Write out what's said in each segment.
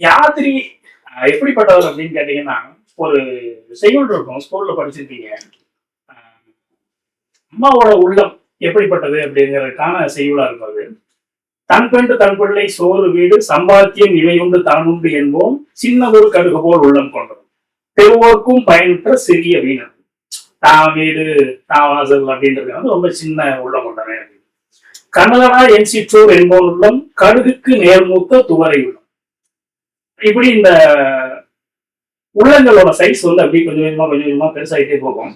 யாத்திரி எப்படிப்பட்டவர் அப்படின்னு கேட்டீங்கன்னா ஒரு செய்யுள் இருக்கும். ஸ்கூல்ல படிச்சிருக்கீங்க அம்மாவோட உள்ளம் எப்படிப்பட்டது அப்படிங்கிறதுக்கான செய்யுளா இருக்கும் தன் பெண்டு தன் பிள்ளை சோறு வீடு சம்பாத்தியம் இவையுண்டு தானுண்டு என்போம். சின்னதொரு கடுகு போல் உள்ளம் கொண்டது. பெருவோர்க்கும் பயனற்ற சிறிய வீணர். தான் வீடு தான் வாசல் அப்படின்றது வந்து ரொம்ப சின்ன உள்ளம் கொண்டவன் கனலடா என் சிற்றூர் என்போன் உள்ளம். கடுகுக்கு நேர்மூத்த துவரை உள்ளம். இப்படி இந்த உள்ளங்களோட சைஸ் வந்து அப்படியே கொஞ்சம் கொஞ்சமா கொஞ்சம் கொஞ்சமா பெருசாகிட்டே போகும்.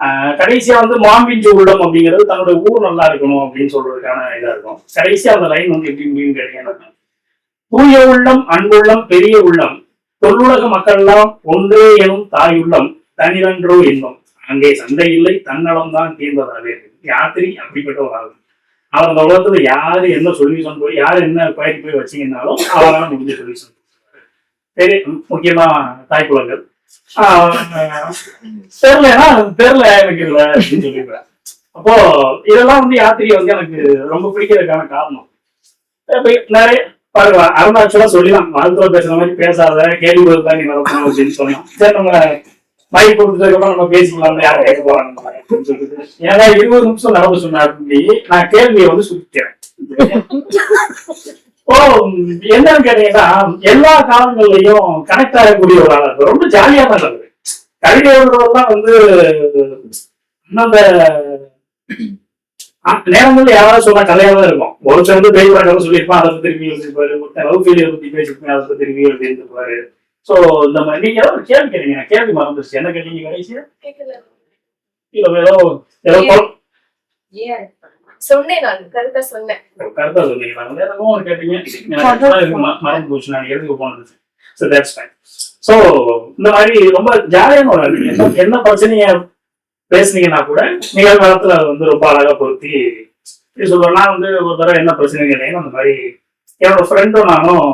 ஆஹ் கடைசியா வந்து மாம்பிஞ்சு உள்ளம் அப்படிங்கிறது தன்னோட ஊர் நல்லா இருக்கணும் அப்படின்னு சொல்றதுக்கான இதா இருக்கும். கடைசியா அந்த லைன் வந்து எப்படி முடியும் கேட்டீங்கன்னா தூய உள்ளம் அன்புள்ளம் பெரிய உள்ளம் தொல்லுலக மக்கள் எல்லாம் ஒன்றே எனும் தாயுள்ளம் தனிரன்றோ இன்பம் அங்கே சண்டை இல்லை தன்னலம் தான் தீர்ந்ததாகவே யாத்திரி அப்படிப்பட்ட ஒரு ஆள். அவர் அந்த உலகத்துல யாரு என்ன சொல்யூஷன் போய் யார் என்ன பயிர் போய் வச்சீங்கன்னாலும் அவரால் முடிஞ்ச சொல்யூஷன் பெரிய முக்கியமா தாய்க்குளங்கள் தெரியலன்னா தெரியல எனக்கு இதுல அப்படின்னு சொல்லிடுறேன் அப்போ இதெல்லாம் வந்து யாத்திரை வந்து எனக்கு ரொம்ப பிடிக்கிறதுக்கான காரணம். நிறைய பாருங்க அருணாச்சலம் சொல்லிடலாம் மருத்துவ பேசுற மாதிரி பேசாத கேள்வி பதில் தான் நீ நடக்கணும் அப்படின்னு சொன்னோம். சரி நம்ம மைக் கொடுத்ததுக்கப்புறம் நம்ம பேசிக்கலாம் யாரும் கேட்க போறாங்க அப்படின்னு சொல்லிட்டு. ஏன்னா இருபது நிமிஷம் நடந்து சொன்னார் அப்படி. நான் கேள்வியை வந்து சுத்திக்கிறேன் ஓ என்னன்னு கேட்டீங்கன்னா எல்லா காலங்கள்லயும் கனெக்ட் ஆகக்கூடிய ஒரு ஆளா ரொம்ப ஜாலியா தான் இருக்கு கவிதை எழுதுறதெல்லாம் வந்து அந்த நேரங்கள்ல யாராவது சொன்னா கதையா தான் இருக்கும். ஒருத்தர் வந்து பேய் கதை சொல்லியிருப்பான் அதை திரும்பி எழுதிருப்பாரு ஒருத்தர் லவ் ஃபெயிலியர் பத்தி பேசியிருப்பேன் அதை திரும்பி எழுதிருப்பாரு சோ இந்த மாதிரி நீங்க ஏதோ ஒரு கேள்வி கேட்டீங்க கேள்வி மறந்துருச்சு. என்ன கேட்டீங்க கடைசியா? இல்ல ஏதோ ஏதோ சொன்னேன் நான் கருத்தா சொன்னேன். கருத்தா வேற ஏதோ ஒன்று கேட்டீங்க. மறந்து போச்சு. நான் எழுதி போனது. ஸோ தட்ஸ் ஃபைன் ஸோ இந்த மாதிரி ரொம்ப ஜாலியான ஒரு. என்ன பிரச்சனைய பேசுனீங்கன்னா கூட நிகழ்காலத்துல அதை வந்து ரொம்ப அழகா பொருத்தி சொல்றேன் நான் வந்து ஒரு தடவை என்ன பிரச்சனை கேட்டீங்கன்னா அந்த மாதிரி என்னோட ஃப்ரெண்டும் நானும்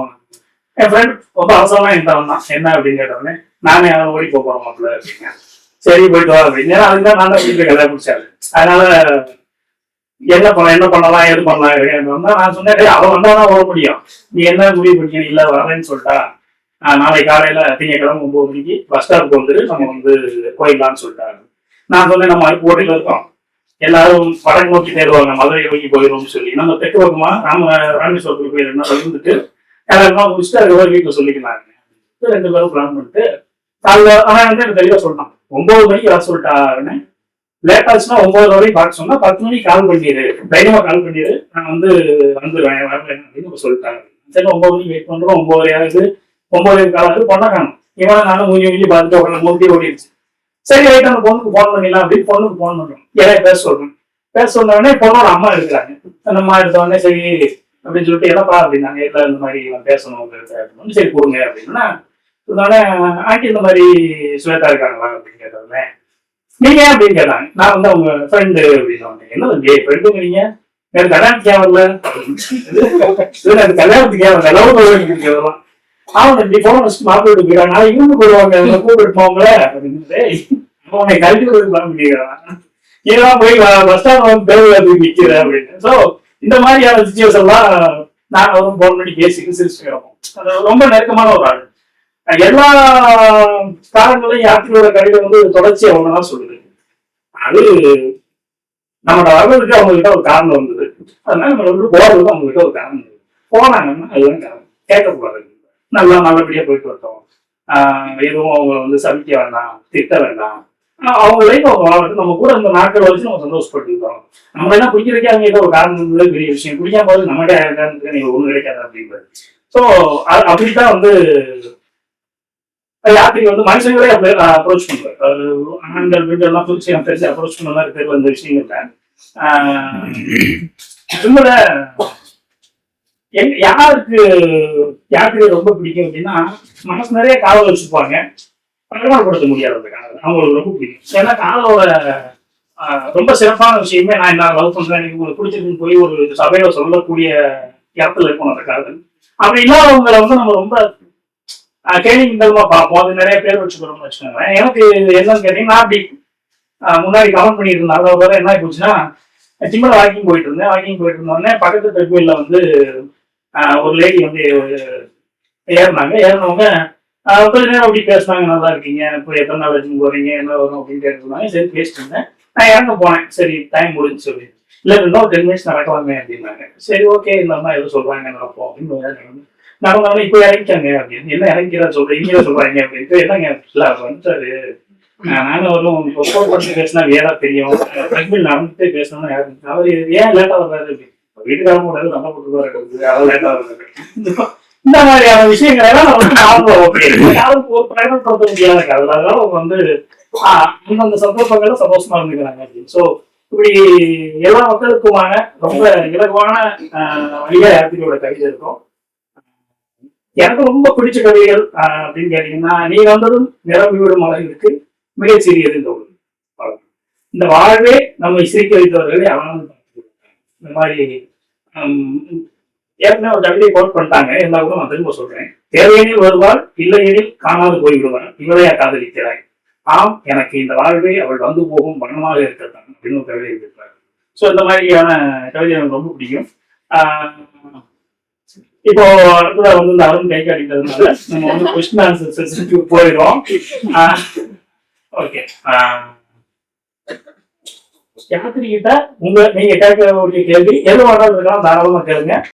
என் ஃப்ரெண்ட் ரொம்ப அவசரமா என்கிட்ட வந்தான். என்ன அப்படின்னு கேட்டவொடனே நானே யாரும் ஓடி போக போறோம் அப்படிங்க சரி போயிட்டு வா. அப்படின்னு. ஏன்னா அதுதான் நான் தான் வீட்டுல கல்யாணம் முடிச்சாரு. அதனால என்ன பண்ண என்ன பண்ணலாம் எது பண்ணலாம் நான் சொன்னேன் "டேய், அவன் வந்தாதான் வர முடியும். நீ என்ன முடிவு பண்ணி இல்ல வரேன்னு சொல்லிட்டா. நாளை காலையில திங்கக்கிழமை ஒன்பது மணிக்கு பஸ் ஸ்டாப்புக்கு வந்துட்டு நம்ம வந்து போயிடலாம்னு சொல்லிட்டாங்க நான் சொன்னேன் நம்ம போட்டியில இருக்கோம். எல்லாரும் வடக்கு நோக்கி தேடுவாங்க. மதுரை நோக்கி போயிடும்னு சொல்லி. நம்ம தெற்கு பக்கமா ராம ராமேஸ்வரத்துக்கு போயிருந்தா இருந்துட்டு எல்லாருமா முடிச்சுட்டு அதுக்கப்புறம் வீட்டுல சொல்லிக்கலாங்க ரெண்டு பேரும் பிளான் பண்ணிட்டு காலைல அவன் வந்து எனக்கு தெளிவா சொல்லிட்டான். ஒன்பது மணிக்கு வர சொல்லிட்டாருன்னு லேட் ஆச்சுன்னா ஒன்பது வரைக்கும் பார்க்க சொன்னா பத்து மணிக்கு கால் பண்ணிடு தைரியமா கால் பண்ணிடு நான் வந்து வந்துடுவேன் அப்படின்னு சொல்லிட்டாங்க. சரி ஒன்பது மணிக்கு வெயிட் பண்றோம். ஒன்பது ஆகுது. ஒன்பது காலாவது பொண்ணை காணும். இவன் நானும் மூஞ்சி மூஞ்சி பார்த்துட்டு உடனே மூட்டி ஓடிடுச்சு. சரி ரைட் அந்த பொண்ணுக்கு ஃபோன் பண்ணிடலாம் அப்படின்னு பொண்ணுக்கு ஃபோன் பண்றோம். ஏன்னா பேச சொல்றேன் பேச சொன்னோடனே பொண்ணோட அம்மா இருக்கிறாங்க. அந்த அம்மா எடுத்த உடனே சரி அப்படின்னு சொல்லிட்டு என்னப்பா அப்படின்னாங்க. எல்லாம் இந்த மாதிரி பேசணும் அப்படின்னு சரி கொடுங்க. அப்படின்னா சொன்னோடனே ஆண்டி இந்த மாதிரி சுவேதா இருக்காங்களா? அப்படின்னு கேட்டோடனே நீங்க ஏன் அப்படின்னு கேட்டாங்க. நான் வந்து அவங்க ஃப்ரெண்டு அப்படின்னு சொன்னேன் என்ன தம்பி ஃப்ரெண்டுங்கிறீங்க எனக்கு கல்யாணத்துக்கு ஏன் வரல? இது எனக்கு கல்யாணத்துக்கு ஏன் வரல? லவ் இதெல்லாம் அவன் தம்பி போன வச்சுட்டு மாப்பிள்ளை வீட்டுக்கு போயிடாங்க இவங்க போடுவாங்க அவங்க கூப்பிட்டு போவாங்களே அப்படின்னு டேய், கல்வி கொடுத்து பிளான் பண்ணிக்கிறான் போய் பஸ் ஸ்டாண்ட் வந்து பேருல போய் நிக்கிற அப்படின்னு ஸோ இந்த மாதிரியான சுச்சுவேஷன்லாம் நான் வந்து போன் பண்ணி பேசி சிரிச்சுட்டு கிடப்போம். ரொம்ப நெருக்கமான ஒரு ஆள். எல்லா காலங்களிலும் யாத்திரையோட கடிதம் வந்து தொடர்ச்சி அவங்க தான் சொல்லுது. அது நம்மளோட வர்றதுக்கு அவங்க கிட்ட ஒரு காரணம் வந்தது. அதனால நம்ம வந்து போறதுக்கு அவங்க கிட்ட ஒரு காரணம் இருந்தது போனாங்கன்னா அதுதான் காரணம். கேட்கக்கூடாது. நல்லா நல்லபடியா போயிட்டு வரட்டும். எதுவும் அவங்க வந்து சபிக்க வேண்டாம் திட்ட வேண்டாம். அவங்க லைஃப் அவங்க வாழட்டும் நம்ம கூட அந்த நாட்கள் வச்சு நம்ம சந்தோஷப்பட்டுக்கிறோம் நம்ம என்ன குடிக்கிறதுக்கே அவங்க கிட்ட ஒரு காரணம் இருந்தது பெரிய விஷயம். குடிக்காம போது நம்மகிட்ட காரணத்துக்கு நீங்க ஒண்ணு கிடைக்காது அப்படின்றது. ஸோ அப்படித்தான் வந்து யாத்திரை வந்து மனுஷங்களே அப்ரோச் பண்றாரு ஆண்கள் பெண்கள் எல்லாம் என் தெரிஞ்சு அப்ரோச் பண்ண மாதிரி தெரியல இந்த விஷயங்கள்ல உண்மையில யாருக்கு யாத்திரை ரொம்ப பிடிக்கும் அப்படின்னா மனசு நிறைய காவல் வச்சுப்பாங்க பிரகடனப்படுத்த முடியாது அந்த காதல் அவங்களுக்கு ரொம்ப பிடிக்கும். ஏன்னா காதலோட ரொம்ப சிறப்பான விஷயமே நான் என்ன லவ் பண்றேன். எனக்கு உங்களுக்கு பிடிச்சிருக்குன்னு போய் ஒரு சபையில சொல்லக்கூடிய இடத்துல இருக்கும் அந்த காதல். அப்படி இல்லாதவங்களை வந்து நம்ம ரொம்ப ஆஹ், கேலி பார்ப்போம். அது நிறைய பேர் வச்சுக்கிறோம்னு வச்சுக்கோங்களேன். எனக்கு என்னன்னு கேட்டீங்கன்னா நான் அப்படி முன்னாடி கமெண்ட் பண்ணிட்டு இருந்தேன் ஒரு தடவை என்ன ஆகி போச்சுன்னா சிம்மல வாக்கிங் போயிட்டு இருந்தேன். வாக்கிங் போயிட்டு இருந்தோடனே பக்கத்து தெருவில் வந்து ஒரு லேடி வந்து ஏறினாங்க. ஏறினவங்க கொஞ்ச நேரம் அப்படி பேசினாங்க. நல்லா இருக்கீங்க. இப்போ எத்தனை நாள் வச்சுன்னு போறீங்க. என்ன வரும்? அப்படின்னு கேட்டுருந்தாங்க சரி பேசிட்டு இருந்தேன். நான் இறங்க போனேன். சரி டைம் முடிஞ்சு சொல்லி இல்லை இன்னும் டென் மினிட்ஸ் நடக்கலாமே அப்படின்னாங்க. சரி ஓகே இந்த அம்மா எதுவும் சொல்றாங்க நடப்போம் அப்படின்னு நடந்தாலும் இப்போ இறங்கிக்காங்க அப்படின்னு என்ன இறங்கிக்கிறா சொல்றீங்க இங்கே சொல்றாங்க அப்படின்ட்டு என்னங்க இல்லை வந்துட்டாரு நானும் வரும் ஃபோன் பண்ணி பேசினா வேற தெரியும். ட்ரெட்மில் நடந்துட்டு பேசணும்னு அவர் ஏன் லேட்டாக வர்றாரு? அப்படின்னு வீட்டுக்காரங்க கூட சண்டை போட்டுருவாரு அதான் லேட்டாக வர்றாரு. இந்த மாதிரியான விஷயங்கள் எல்லாம் வந்து யாரும் ஒரு பயன்படுத்த முடியாத. அதனால அவங்க வந்து அந்தந்த சந்தர்ப்பங்கள்ல சந்தோஷமா இருந்துக்கிறாங்க அப்படின்னு. ஸோ இப்படி எல்லா மக்களுக்குமான ரொம்ப இலகுவான வழியா யாத்திரையோட கவிதை இருக்கும். எனக்கு ரொம்ப பிடிச்ச கவிதைகள் அப்படின்னு கேட்டீங்கன்னா நீ வந்ததும் நிரம்பி விடும் அளவிற்கு மிகச் சிறியது இந்த உலகம். இந்த வாழ்வே நம்மை சிரிக்க வைத்தவர்களை அவனும் இந்த மாதிரி ஏற்கனவே ஒரு கவிதை கோட் பண்ணிட்டாங்க எல்லா கூட நான் திரும்ப சொல்றேன். தேவையெனில் வருவாள் இல்லையெனில் காணாது போய்விடுவாள். இவளையா காதலிக்கிறாய். ஆம் எனக்கு இந்த வாழ்வே அவள் வந்து போகும் வண்ணமாக இருக்கத்தான் அப்படின்னு ஒரு கவிதை எழுதியிருக்காரு ஸோ இந்த மாதிரியான கவிதை எனக்கு ரொம்ப பிடிக்கும். ஆஹ் இப்போ வந்து இந்த அருண் கை காட்டிட்டதுனால நம்ம வந்து கொஸ்டின் ஆன்சர் செஷனுக்கு போயிடுவோம். ஓகே யாத்திரிகிட்ட உங்க நீங்க கேட்க வேண்டிய கேள்வி எது வேணாலும் இருக்கலாம் தாராளமா கேளுங்க.